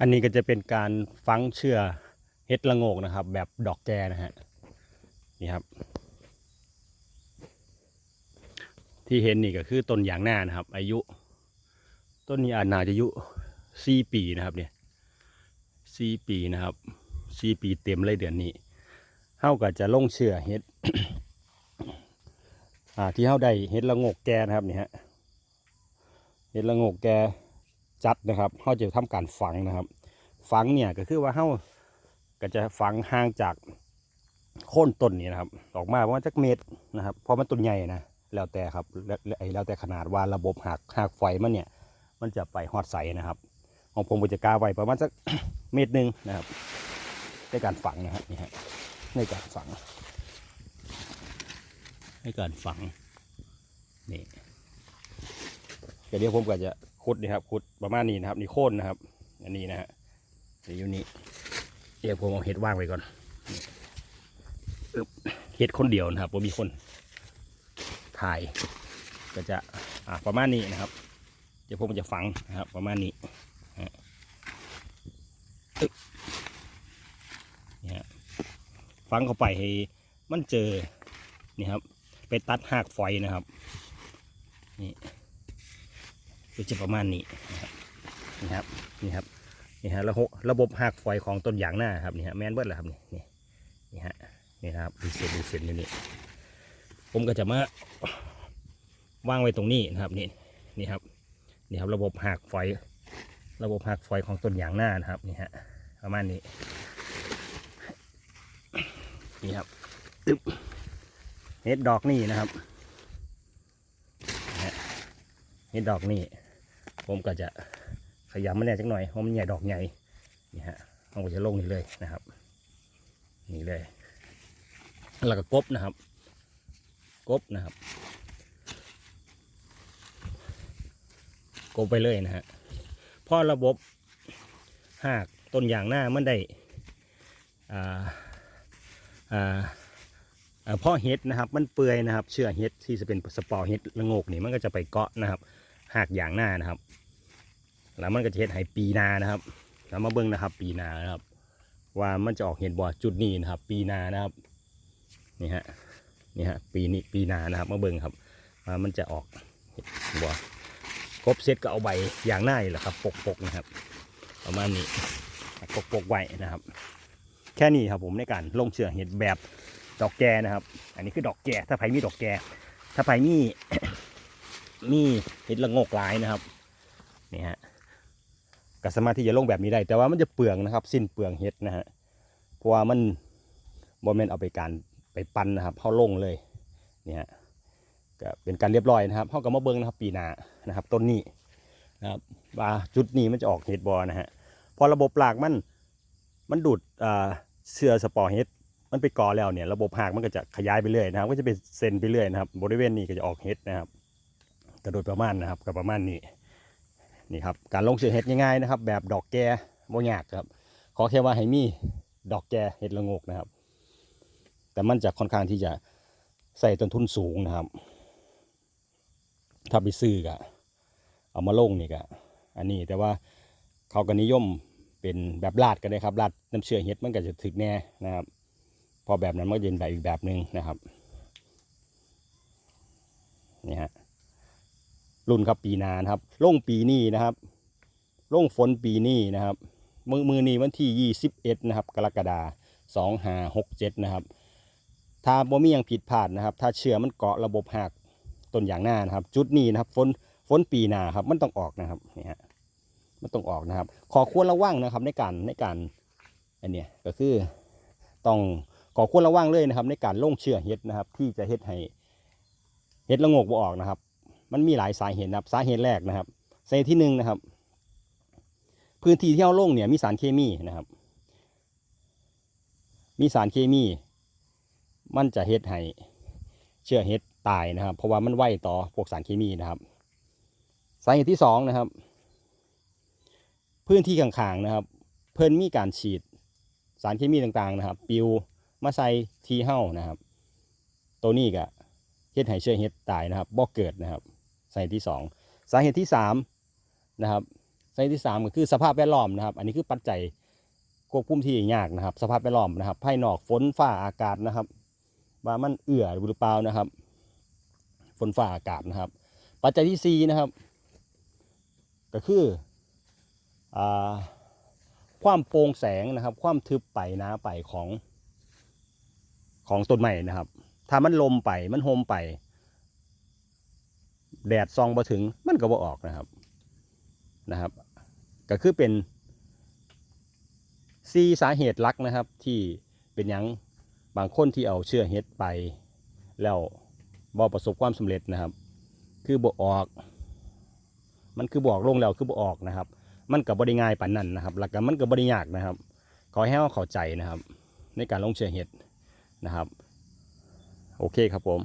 อันนี้ก็จะเป็นการฟังเชื่อเฮ็ดละโงกนะครับ แบบดอกแกนะฮะนี่ครับ ที่เห็นนี่ก็คือต้นยางหน้านะครับ อายุ ต้นนี้อาจนาจะอายุสี่ปีนะครับเนี่ยสี่ปีนะครับสี่ปีเต็มเลยเดือนนี้เฮาก็จะลงเชื่อเฮ็ดอ่าที่เฮาได้เฮ็ดละโงกแกนะครับนี่ฮะเฮ็ดละโงกแก จัดนะครับเฮาจะทำการฝังนะครับ ฝังเนี่ยก็คือว่าเฮาก็จะฝังห่างจากโค่นต้นนี่นะครับ ออกมาประมาณจักเมตรนะครับเพราะมันต้นใหญ่นะแล้วแต่ครับแล้วแต่ขนาดว่าระบบหักหักไฟมันเนี่ย มันจะไปฮอดใสนะครับ ของผมจะกาไว้ประมาณสักเมตรหนึ่งนะครับในการฝังนะครับนี่ฮะในการฝัง ในการฝังนี่เดี๋ยวผมก็จะ ขุดนี่ครับขุดประมาณนี้นะครับ นี่โค่นนะครับ อันนี้นะฮะเดี๋ยวอยู่นี้เดี๋ยวผมเอาเห็ดว่างไว้ก่อนเห็ดคนเดียวนะครับผมมีคนถ่าย ก็จะอ่าประมาณนี้นะครับ เดี๋ยวผมจะฝังนะครับ ประมาณนี้นี่ฮะฝังเข้าไปให้มันเจอนี่ครับ ไปตัดหากฝอยนะครับ นี่ ก็จะประมาณนี้นะครับนี่ครับนี่ครับนี่ฮะระบบระบบหักฝอยของต้นยางหน้าครับนี่ฮะแมนเบิร์ดแหละครับนี่นี่นี่ฮะนี่ครับดูเส้นดูเส้นอยู่นี่ผมก็จะมาวางไว้ตรงนี้นะครับนี่นี่ครับนี่ครับระบบหักฝอยระบบหักฝอยของต้นยางหน้านะครับนี่ฮะประมาณนี้นี่ครับตึ๊บเห็ดดอกนี่นะครับนะฮะเห็ดดอกนี่ ผมก็จะขยำมันแน่จักหน่อยเพราะมันใหญ่ดอกใหญ่นี่ฮะผมก็จะลงนี่เลยนะครับ นี่เลยแล้วก็กบนะครับ กบนะครับ กบไปเลยนะฮะเพราะระบบหากต้นยางหน้ามันได้อ่าอ่าเอ่อเพราะเห็ดนะครับ มันเปื่อยนะครับ เชื่อเห็ดที่จะเป็นสปอร์เห็ดละงกนี่มันก็จะไปเกาะนะครับ หากอย่างหน้านะครับ แล้วมันก็จะเห็ดให้ปีนานะครับแล้วมาเบิ้งนะครับ ปีนานะครับ ว่ามันจะออกเห็ดบ่จุดนี้นะครับ ปีนานะครับนี่ฮะนี่ฮะปีนี้ปีนานะครับมาเบิ้งครับว่ามันจะออกเห็ดบ่ครบเซตก็เอาใบอย่างหน้าแหละครับปกปกๆนะครับประมาณนี้ปกปกๆไว้นะครับ แค่นี้ครับผมในการลงเชื่อเห็ดแบบดอกแกนะครับ อันนี้คือดอกแกถ้าไผ่มีดอกแกถ้าไผ่มี มีเห็ดละงกหลายนะครับนี่ฮะก็สามารถที่จะลงแบบนี้ได้ แต่ว่ามันจะเปลืองนะครับ สิ้นเปลืองเห็ดนะฮะเพราะว่ามันบอมเมนเอาไปการไปปั้นนะครับเข้าลงเลยเนี่ยฮะก็เป็นการเรียบร้อยนะครับเข้ากับมะเบิงนะครับ ปีหนานะครับ ต้นนี้นะครับว่าจุดนี้มันจะออกเห็ดบอนะฮะพอระบบหลากมันมันดูดอ่าเชื้อสปอร์เห็ดมันไปก่อแล้วเนี่ยระบบหากมันก็จะขยายไปเรื่อยนะครับ ก็จะเป็นเซนไปเรื่อยนะครับ บริเวณนี้ก็จะออกเห็ดนะครับ กระโดดประมาณนะครับกับประมาณนี้นี่ครับการลงเชือเห็ดง่ายๆนะครับ แบบดอกแก่บ่ยากครับ ขอแค่ว่าให้มีดอกแก่เห็ดละงกนะครับ แต่มันจะค่อนข้างที่จะใส่ต้นทุนสูงนะครับ ถ้าไปซื้อก็เอามาลงนี่ก็อันนี้แต่ว่าเขาก็นิยมเป็นแบบลาดกันได้ครับลาดน้ำเชื่อเห็ดมันก็จะถึกแน่นะครับ พอแบบนั้นมันก็เป็นแบบอีกแบบหนึ่งนะครับนี่ฮะ รุ่นครับปีนานครับลงปีนี้นะครับลงฝนปีนี้นะครับมือมือนี้วันที่ยี่สิบเอ็ดนะครับ กรกฎาสองห้าหกเจ็ดนะครับ ถ้าบ่มีย่างผิดพลาดนะครับ ถ้าเชื่อมันเกาะระบบหักต้นอย่างหน้านะครับ จุดนี้นะครับฝนฝนปีนาครับ มันต้องออกนะครับนี่ฮะมันต้องออกนะครับ ขอควรระวังนะครับ ในการในการอันเนี้ยก็คือต้องขอควรระวังเลยนะครับ ในการลงเชื่อเห็ดนะครับ ที่จะเห็ดให้เห็ดละงกบ่ออกนะครับ มันมีหลายสาเหตุนะครับ สาเหตุแรกนะครับสาเหตุที่หนึ่งนะครับ พื้นที่ที่เราลงเนี่ยมีสารเคมีนะครับ มีสารเคมี มันจะเห็ดให้เชื้อเห็ดตายนะครับ เพราะว่ามันไวต่อพวกสารเคมีนะครับ สาเหตุที่สองนะครับ พื้นที่ข้างๆนะครับ เพิ่นมีการฉีดสารเคมีต่างๆนะครับ ปิวมาใส่ทีเฮ้านะครับ ตัวนี้ก็เฮ็ดให้เชื้อเฮ็ดตายนะครับบ่เกิดนะครับ สาเหตุที่สองสาเหตุที่สามนะครับสาเหตุที่สามก็คือสภาพแวดล้อมนะครับ อันนี้คือปัจจัยควบคุมที่ยากนะครับ สภาพแวดล้อมนะครับภายนอกฝนฟ้าอากาศนะครับ ว่ามันเอื้อหรือเปล่านะครับ ฝนฟ้าอากาศนะครับ ปัจจัยที่สี่นะครับ ก็คืออความโปร่งแสงนะครับ ความทึบไปหนาไปของของต้นไม้นะครับ ถ้ามันลมไปมันโฮมไป แดดซองมาถึงมันก็บ่ออกนะครับนะครับ ก็คือเป็นซีสาเหตุหลักนะครับที่เป็นยังบางคนที่เอาเชื้อเห็ดไป แล้วบ่ประสบความสำเร็จนะครับ คือบ่ออก มันคือบอกลงแล้วคือบ่ออกนะครับ มันกับบริง่ายปานนั้นนะครับแล้วก็มันกับบริยากนะครับ ขอให้เราเข้าใจนะครับ ในการลงเชื้อเห็ดนะครับ โอเคครับผม